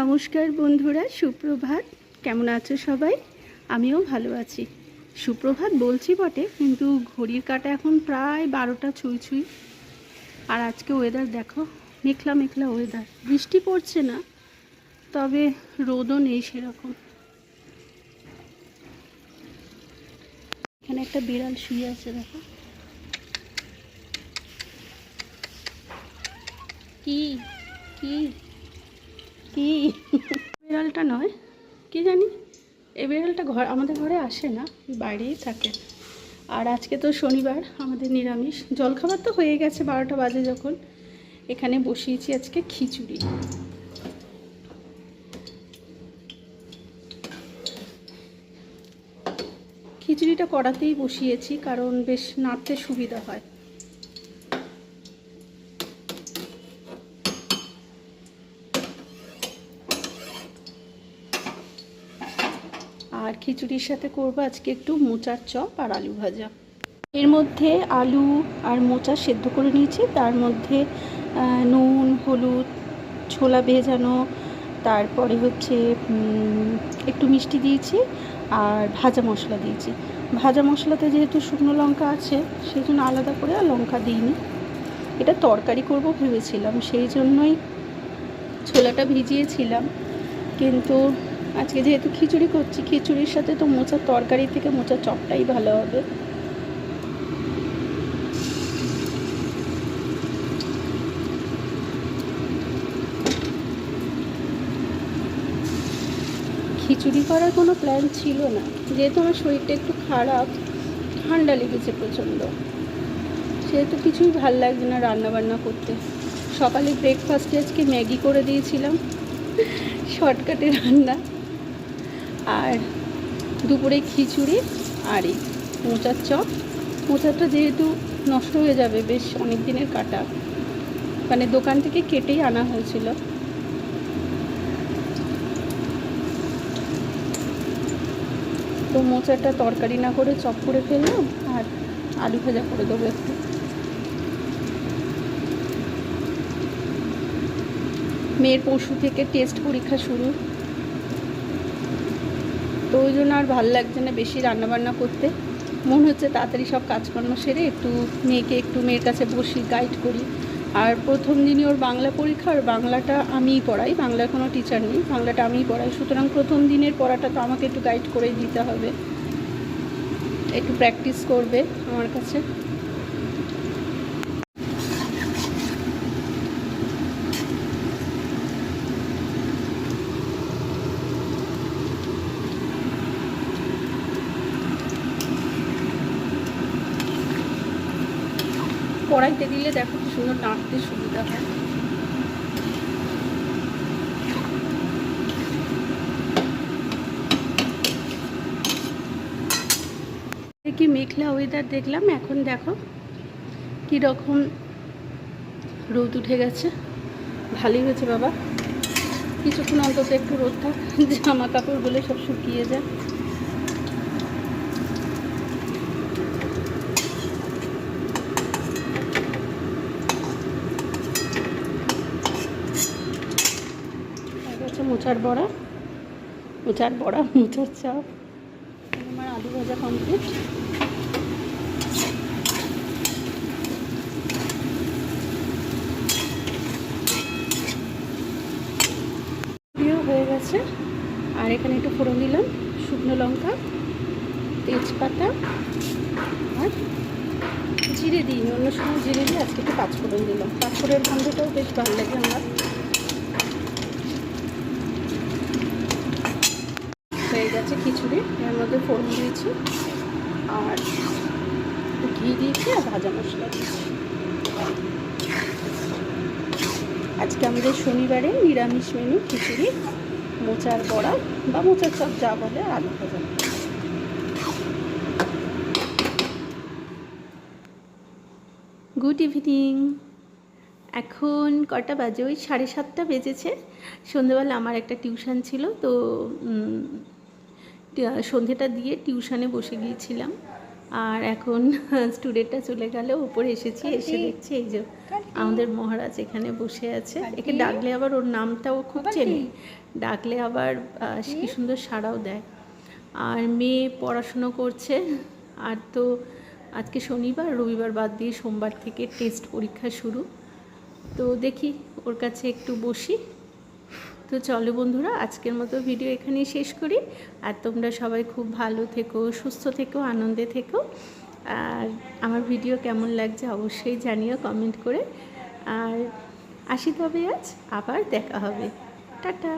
নমস্কার বন্ধুরা, সুপ্রভাত। কেমন আছো সবাই? আমিও ভালো আছি। সুপ্রভাত বলছি বটে, কিন্তু ঘড়ির কাটা এখন প্রায় বারোটা ছুঁই ছুঁই। আর আজকে ওয়েদার দেখো, মেঘলা মেঘলা ওয়েদার বৃষ্টি পড়ছে না, তবে রোদও নেই সেরকম। এখানে একটা বিড়াল শুয়ে আছে, দেখো। কি? কি? কি? বিড়ালটা নয়, কি জানি? এই বিড়ালটা ঘর, আমাদের ঘরে আসে না, বাইরেই থাকে। আর আজকে তো শনিবার, আমাদের নিরামিষ। জলখাবার তো হয়ে গেছে বারোটা বাজে যখন। এখানে বসিয়েছি আজকে খিচুড়ি। খিচুড়িটা কড়াতেই বসিয়েছি, কারণ বেশ নাড়তে সুবিধা হয়। আর খিচুড়ির সাথে করব আজকে একটু মোচার চপ আর আলু ভাজা। এর মধ্যে আলু আর মোচা সেদ্ধ করে নিয়েছি। তার মধ্যে নুন, হলুদ, ছোলা ভেজানো, তারপরে হচ্ছে একটু মিষ্টি দিয়েছি আর ভাজা মশলা দিয়েছি। ভাজা মশলাতে যেহেতু শুকনো লঙ্কা আছে, সেই জন্য আলাদা করে আর লঙ্কা দিইনি। এটা তরকারি করব ভেবেছিলাম, সেই জন্যই ছোলাটা ভিজিয়েছিলাম। কিন্তু আজকে যেহেতু খিচুড়ি করছি, খিচুড়ির সাথে তো মোচার তরকারি থেকে মোচার চপটাই ভালো হবে। খিচুড়ি করার কোনো প্ল্যান ছিল না। যেহেতু আমার শরীরটা একটু খারাপ, ঠান্ডা লেগেছে প্রচণ্ড। সেহেতু কিছুই ভালো লাগছে না রান্না বান্না করতে। সকালে ব্রেকফাস্টে আজকে ম্যাগি করে দিয়েছিলাম। শর্টকাটে রান্না। আর দুপুরে খিচুড়ি আর এই মোচার চপ। মোচাটা যেহেতু নষ্ট হয়ে যাবে, বেশ অনেক দিনের কাটা। মানে দোকান থেকে কেটেই আনা হয়েছিল। তো মোচাটা তরকারি না করে চপ করে ফেললাম আর আলু ভাজা করে দেবো একটু। মেয়ের পশু থেকে টেস্ট পরীক্ষা শুরু। তো ওই জন্য আর ভালো লাগছে না বেশি রান্নাবান্না করতে। মন হচ্ছে তাড়াতাড়ি সব কাজকর্ম সেরে একটু মেয়েকে একটু মেয়ের কাছে বসি গাইড করি। আর প্রথম দিনই ওর বাংলা পরীক্ষা, আর বাংলাটা আমিই পড়াই, বাংলার কোনো টিচার নেই, বাংলাটা আমিই পড়াই। সুতরাং প্রথম দিনের পড়াটা তো আমাকে একটু গাইড করেই দিতে হবে। একটু প্র্যাকটিস করবে আমার কাছে। কড়াইতে দিলে দেখো কি সুন্দর নাড়তে সুবিধা হয়। কি মেঘলা ওয়েদার দেখলাম, এখন দেখো কীরকম রোদ উঠে গেছে। ভালোই হয়েছে বাবা। কিছুক্ষণ অন্তত একটু রোদ থাক জামা কাপড়গুলো সব শুকিয়ে যায় আর হচ্ছে মোচার বড়া মোচার বড়া, মোচার চাপ। আমার আলু ভাজা কমপ্লিট হয়ে গেছে। আর এখানে একটু ফোড়ন দিলাম, শুকনো লঙ্কা, তেজপাতা, আর জিরে দিই। অন্য সময় জিরে দিয়ে আজকে একটু পাঁচ পাঁচফোড়ন দিলাম। পাঁচফোড়নের গন্ধটাও বেশ ভালো লাগে আমার। হয়ে গেছে খিচুড়ি, এর মধ্যে ফোড়ন দিয়েছি আর ঘি দিয়েছি আর ভাজা মশলা দিয়েছি। আজকে আমাদের শনিবারে নিরামিষ মেনু খিচুড়ি, মোচার বড়া বা মোচার চপ যা বলে আলু ভাজা। Good evening. এখন কটা বাজে? ওই সাড়ে সাতটা বেজেছে। সন্ধেবেলা আমার একটা টিউশন ছিল, তো সন্ধেটা দিয়ে টিউশনে বসে গিয়েছিলাম। আর এখন স্টুডেন্টটা চলে গেল ওপরে এসেছি এসে দেখছি এই যে আমাদের মহারাজ এখানে বসে আছে। একে ডাকলে আবার ওর নামটাও খুব চেনে। ডাকলে আবার কি? সুন্দর সাড়াও দেয়। আর মেয়ে পড়াশুনো করছে। আর তো আজকে শনিবার রবিবার বাদ দিয়ে সোমবার থেকে টেস্ট পরীক্ষা শুরু। তো দেখি ওর কাছে একটু বসি। তো চলো বন্ধুরা, আজকের মতো ভিডিও এখানেই শেষ করি। আর তোমরা সবাই খুব ভালো থেকো, সুস্থ থেকো, আনন্দে থেকো। আর আমার ভিডিও কেমন লাগছে অবশ্যই জানিও কমেন্ট করে। আর আসি তবে আজ, আবার দেখা হবে। টাটা!